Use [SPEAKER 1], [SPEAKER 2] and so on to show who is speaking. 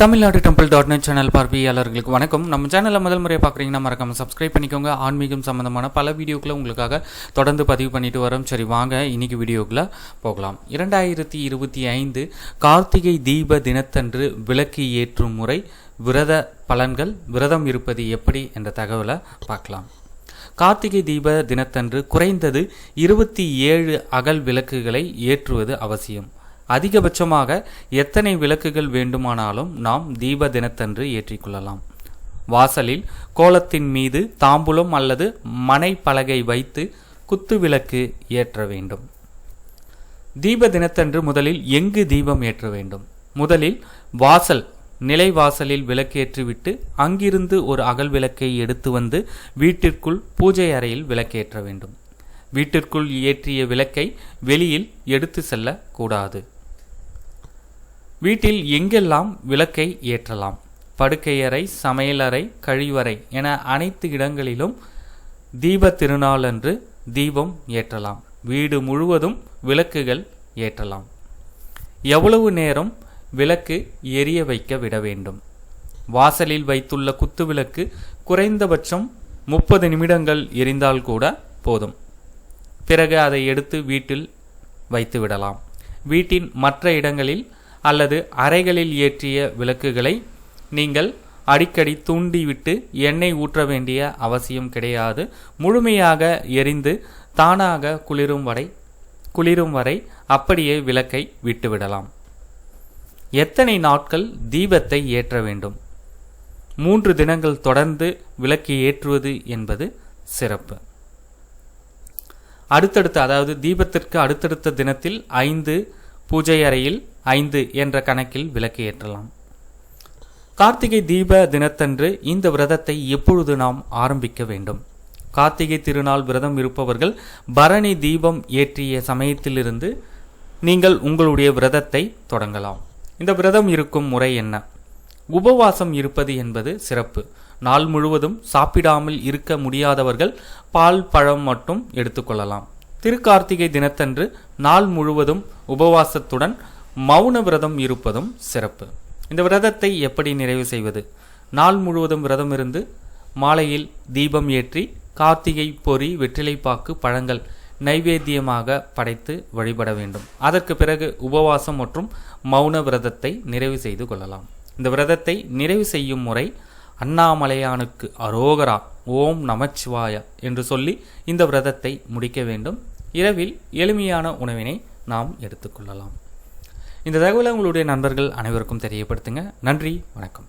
[SPEAKER 1] Tamil Nadu temple dot net channel பார்வையாளர்களுக்கு வணக்கம். நம்ம சேனலில் முதல் முறையாக பார்க்குறீங்கன்னா மறக்காமல் சப்ஸ்கிரைப் பண்ணிக்கோங்க. ஆன்மீகம் சம்மந்தமான பல வீடியோக்களை உங்களுக்காக தொடர்ந்து பதிவு பண்ணிட்டு வரோம். சரி வாங்க இன்னைக்கு வீடியோக்குள்ளே போகலாம். இரண்டாயிரத்தி இருபத்தி ஐந்து கார்த்திகை தீப தினத்தன்று விளக்கு ஏற்றும் முறை விரத பலன்கள் விரதம் இருப்பது எப்படி என்ற தகவலை பார்க்கலாம். கார்த்திகை தீப தினத்தன்று குறைந்தது இருபத்தி ஏழு அகல் விளக்குகளை ஏற்றுவது அவசியம். அதிகபட்சமாக எத்தனை விளக்குகள் வேண்டுமானாலும் நாம் தீப தினத்தன்று ஏற்றிக்கொள்ளலாம். வாசலில் கோலத்தின் மீது தாம்பூலம் அல்லது மனை பலகை வைத்து குத்து விளக்கு ஏற்ற வேண்டும். தீப தினத்தன்று முதலில் எங்கு தீபம் ஏற்ற வேண்டும்? முதலில் வாசல் நிலை வாசலில் விளக்கேற்றிவிட்டு அங்கிருந்து ஒரு அகல் விளக்கை எடுத்து வந்து வீட்டிற்குள் பூஜை அறையில் விளக்கேற்ற வேண்டும். வீட்டிற்குள் ஏற்றிய விளக்கை வெளியில் எடுத்து செல்லக்கூடாது. வீட்டில் எங்கெல்லாம் விளக்கை ஏற்றலாம்? படுக்கையறை சமையலறை கழிவறை என அனைத்து இடங்களிலும் தீப திருநாளன்று தீபம் ஏற்றலாம். வீடு முழுவதும் விளக்குகள் ஏற்றலாம். எவ்வளவு நேரம் விளக்கு எரிய வைக்க விட வேண்டும்? வாசலில் வைத்துள்ள குத்துவிளக்கு குறைந்தபட்சம் முப்பது நிமிடங்கள் எரிந்தால் கூட போதும். பிறகு அதை எடுத்து வீட்டில் வைத்து விடலாம். வீட்டின் மற்ற இடங்களில் அல்லது அறைகளில் ஏற்றிய விளக்குகளை நீங்கள் அடிக்கடி தூண்டிவிட்டு எண்ணெய் ஊற்ற வேண்டிய அவசியம் கிடையாது. முழுமையாக எரிந்து தானாக குளிரும் வரை குளிரும் வரை அப்படியே விளக்கை விட்டுவிடலாம். எத்தனை நாட்கள் தீபத்தை ஏற்ற வேண்டும்? மூன்று தினங்கள் தொடர்ந்து விளக்கு ஏற்றுவது என்பது சிறப்பு. அடுத்தடுத்த அதாவது தீபத்திற்கு அடுத்தடுத்த தினத்தில் ஐந்து பூஜை அறையில் ஐந்து என்ற கணக்கில் விளக்கு ஏற்றலாம். கார்த்திகை தீப தினத்தன்று இந்த விரதத்தை எப்பொழுது நாம் ஆரம்பிக்க வேண்டும்? கார்த்திகை திருநாள் விரதம் இருப்பவர்கள் பரணி தீபம் ஏற்றிய சமயத்திலிருந்து நீங்கள் உங்களுடைய விரதத்தை தொடங்கலாம். இந்த விரதம் இருக்கும் முறை என்ன? உபவாசம் இருப்பது என்பது சிறப்பு. நாள் முழுவதும் சாப்பிடாமல் இருக்க முடியாதவர்கள் பால் பழம் மட்டும் எடுத்துக்கொள்ளலாம். திருக்கார்த்திகை தினத்தன்று நாள் முழுவதும் உபவாசத்துடன் மௌன விரதம் இருப்பதும் சிறப்பு. இந்த விரதத்தை எப்படி நிறைவு செய்வது? நாள் முழுவதும் விரதம் இருந்து மாலையில் தீபம் ஏற்றி கார்த்திகை பொறி வெற்றிலைப்பாக்கு பழங்கள் நைவேத்தியமாக படைத்து வழிபட வேண்டும். அதற்கு பிறகு உபவாசம் மற்றும் மௌன விரதத்தை நிறைவு செய்து கொள்ளலாம். இந்த விரதத்தை நிறைவு செய்யும் முறை அண்ணாமலையானுக்கு அரோகரா ஓம் நமச்சிவாய என்று சொல்லி இந்த விரதத்தை முடிக்க வேண்டும். இரவில் எளிமையான உணவினை நாம் எடுத்துக்கொள்ளலாம் இந்த தகவலை உங்களுடைய நண்பர்கள் அனைவருக்கும் தெரியப்படுத்துங்க. நன்றி வணக்கம்.